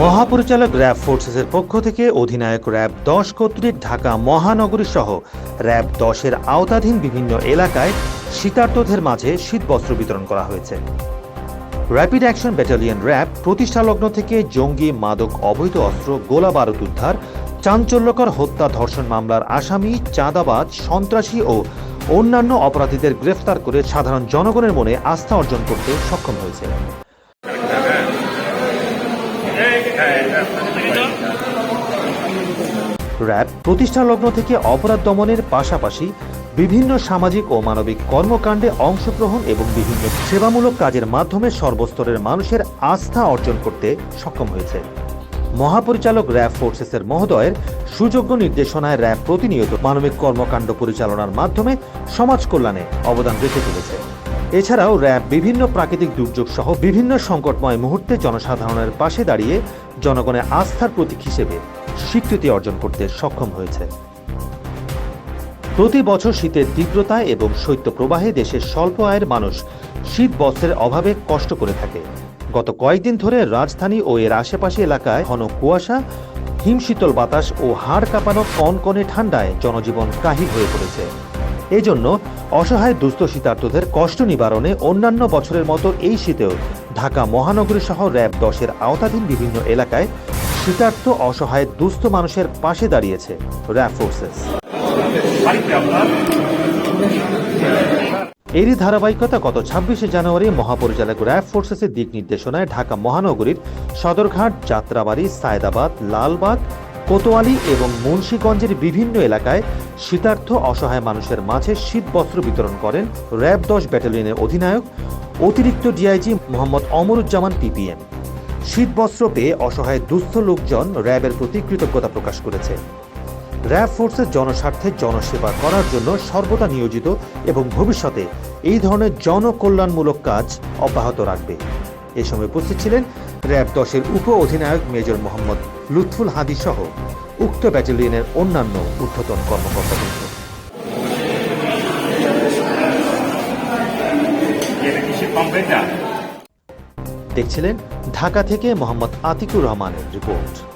মহাপরিচালক র্যাব ফোর্সেসের পক্ষ থেকে অধিনায়ক র্যাব দশ কর্তৃক ঢাকা মহানগরী সহ র্যাব দশের আওতাধীন বিভিন্ন এলাকায় শীতার্তদের মাঝে শীতবস্ত্র বিতরণ করা হয়েছে। র্যাপিড অ্যাকশন ব্যাটালিয়ন র্যাব প্রতিষ্ঠালগ্ন থেকে জঙ্গি মাদক অবৈধ অস্ত্র, গোলা বারুদ উদ্ধার, চাঞ্চল্যকর হত্যা ধর্ষণ মামলার আসামি, চাঁদাবাজ, সন্ত্রাসী ও অন্যান্য অপরাধীদের গ্রেফতার করে সাধারণ জনগণের মনে আস্থা অর্জন করতে সক্ষম হয়েছে। র্যাব প্রতিষ্ঠালগ্ন থেকে অপরাধ দমনের পাশাপাশি বিভিন্ন সামাজিক ও মানবিক কর্মকাণ্ডে অংশগ্রহণ এবং বিভিন্ন সেবামূলক কাজের মাধ্যমে সর্বস্তরের মানুষের আস্থা অর্জন করতে সক্ষম হয়েছে। মহাপরিচালক র্যাব ফোর্সেসের মহোদয়ের সুযোগ্য নির্দেশনায় র্যাব প্রতিনিয়ত মানবিক কর্মকাণ্ড পরিচালনার মাধ্যমে সমাজ কল্যাণে অবদান রেখে চলেছে। এছাড়াও র্যাব বিভিন্ন প্রাকৃতিক দুর্যোগ সহ বিভিন্ন সংকটময় মুহূর্তে জনসাধারণের পাশে দাঁড়িয়ে জনগণের আস্থার প্রতীক হিসেবে স্বীকৃতি অর্জন করতে সক্ষম হয়েছে। প্রতি বছর শীতের তীব্রতায় এবং শৈত্যপ্রবাহে দেশের স্বল্প আয়ের মানুষ শীত বস্ত্রের অভাবে কষ্ট করে থাকে। গত কয়েকদিন ধরে রাজধানী ও এর আশেপাশে এলাকায় ঘন কুয়াশা, হিমশীতল বাতাস ও হাড় কাঁপানো কনকনে ঠান্ডায় জনজীবন কাহিল হয়ে পড়েছে। এজন্য অসহায় দুস্থ শীতার্তদের কষ্ট নিবারণে অন্যান্য বছরের মতো এই শীতেও ঢাকা মহানগরী সহ র্যাব দশের আওতাধীন বিভিন্ন এলাকায় শীতার্ত অসহায় দুস্থ মানুষের পাশে দাঁড়িয়েছে র্যাব ফোর্সেস। এরই ধারাবাহিকতা গত ছাব্বিশে জানুয়ারি মহাপরিচালক র্যাব ফোর্সেসের দিক নির্দেশনায় ঢাকা মহানগরীর সদরঘাট, যাত্রাবাড়ি, সায়দাবাদ, লালবাগ, কোতোয়ালি এবং মুন্সীগঞ্জের বিভিন্ন এলাকায় শীতার্থ অসহায় মানুষের মাঝে শীত বস্ত্র বিতরণ করেন র্যাব দশ ব্যাটালিয়নের অধিনায়ক, অতিরিক্ত ডিআইজি মোহাম্মদ অমরুজ্জামান পিপিএম শীতবস্ত্র পেয়ে অসহায় দুস্থ লোকজন র্যাবের প্রতি কৃতজ্ঞতা প্রকাশ করেছে। র্যাব ফোর্সের জনস্বার্থে জনসেবা করার জন্য সর্বদা নিয়োজিত এবং ভবিষ্যতে এই ধরনের জনকল্যাণমূলক কাজ অব্যাহত রাখবে। এ সময় উপস্থিত ছিলেন র্যাব দশের উপ অধিনায়ক মেজর মোহাম্মদ লুৎফুল হাদি সহ উক্ত ব্যাটালিয়নের অন্যান্য ঊর্ধ্বতন কর্মকর্তাবৃন্দ। এটা কি সে কমপ্লেন না দেখছিলেন ঢাকা থেকে মোহাম্মদ আতিকুর রহমানের রিপোর্ট।